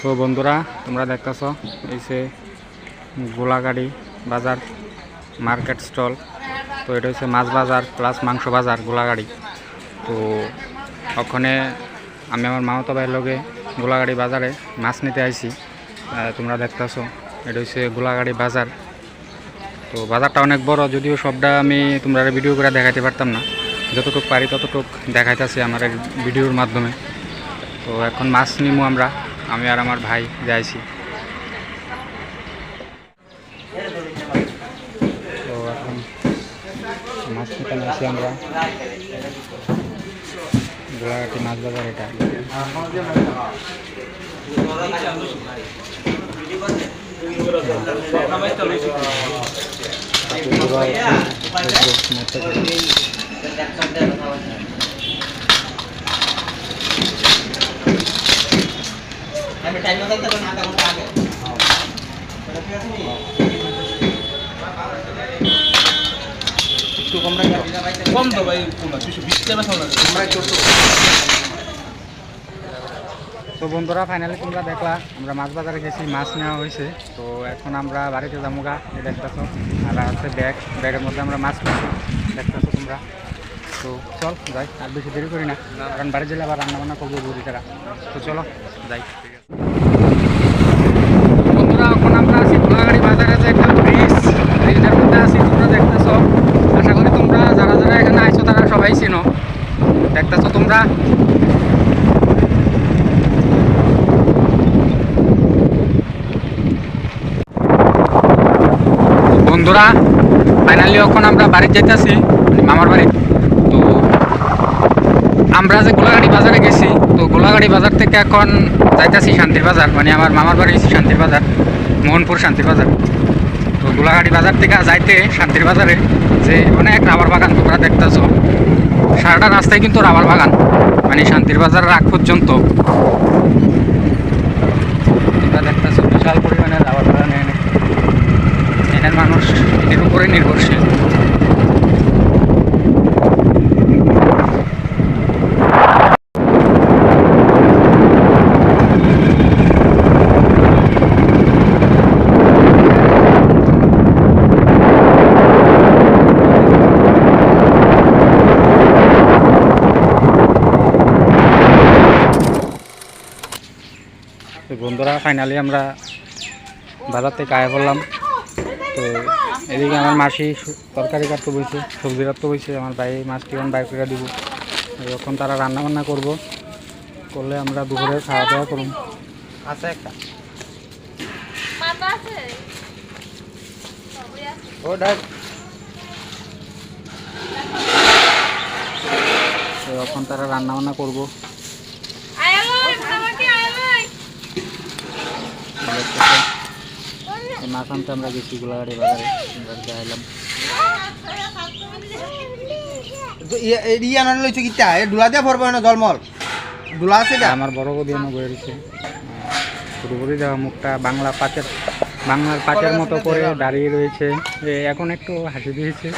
তো বন্ধুরা, তোমরা দেখতেছ, এই যে গোলাগাড়ি বাজার, মার্কেট স্টল। তো এটা হচ্ছে মাছ বাজার প্লাস মাংস বাজার, গোলাগাড়ি। তো ওখানে আমি আমার মামাতো ভাইয়ের লগে গোলাগাড়ি বাজারে মাছ নিতে আইছি। তোমরা দেখতেছ, এটা হচ্ছে গোলাগাড়ি বাজার। তো বাজারটা অনেক বড়, যদিও সবটা আমি তোমরা ভিডিও করে দেখাইতে পারতাম না। যতটুকু পারি ততটুক দেখাইতেছি আমার ভিডিওর মাধ্যমে। তো এখন মাছ নিমু আমরা। আমি আর আমার ভাই যাইছি। তো এখন মাছ নিতে আসি আমরা। গোলাঘাটি মাছ বাজার এটা। কম তো ভাই কোনটা দুশো বিশ টাকা তোমরা তো। বন্ধুরা ফাইনালি তোমরা দেখলা আমরা মাছ বাজারে গেছি মাছ নেওয়া হয়েছে। তো এখন আমরা বাড়িতে যাব গা দেখতেছো। আর আছে ব্যাগ ব্যাগের মধ্যে আমরা মাছ নিচ্ছি দেখতেছো তোমরা। তো চল যাই আর বেশি দেরি করি না কারণ বাড়ি গেলে আবার রান্না বান্না করব বুড়িটারা। তো চলো যাই। বন্ধুরা এখন আমরা আছি গোলাগাড়ি বাজারে যে একটা ব্রিজ ব্রিজের মধ্যে আছি তোমরা দেখতেছো আশা করি তোমরা যারা যারা এখানে আইছো তারা সবাই চিনো দেখতেছো তোমরা বন্ধুরা ফাইনালি এখন আমরা বাড়ি যেতেছি মানে মামার বাড়ি। তো আমরা যে গোলাগাড়ি বাজারে গেছি, তো গোলাগাড়ি বাজার থেকে এখন যাইতেছি শান্তির বাজার মানে আমার মামার বাড়ি শান্তির বাজার, মোহনপুর শান্তির বাজার। তো গোলাগাড়ি বাজার থেকে যাইতে শান্তির বাজারে যে অনেক রাবার বাগান তোমরা দেখতেছো। সারাটা রাস্তায় কিন্তু রাবার বাগান মানে শান্তির বাজার রাগ পর্যন্ত তোমরা দেখতেছো বিশাল পরিমাণে রাবার বাগান এখানে এখানের মানুষ এর উপরে নির্ভরশীল। বন্ধুরা ফাইনালি আমরা বাজার থেকে আয় পড়লাম। তো এদিকে আমার মাসি তরকারি কাটতে বইছে সবজি কাটতে বইছে আমার ভাই মাছটি এখন বাইর করে দিব। যখন তারা রান্না বান্না করব করলে আমরা দুপুরে খাওয়া দাওয়া করুন আছে একটা। মাথা আছে ও ডাক। এখন তারা রান্না বান্না করব আয়ালই আমাকে আয়ালই এই মাছ আনতে আমরা গেছি গোলাগাড়ি বাজারে। আইলাম। ইয়া লইছো কিতা এ ডুলা দিয়া ভরবে না জলমল? ডুলা আছে আমার বড় বৌদি এনে বয়ে রয়েছে পুরোপুরি দেওয়া মুখটা বাংলা পাঁচের বাংলার পাঁচের মতো করে দাঁড়িয়ে রয়েছে। এ এখন একটু হাসি দিয়েছে।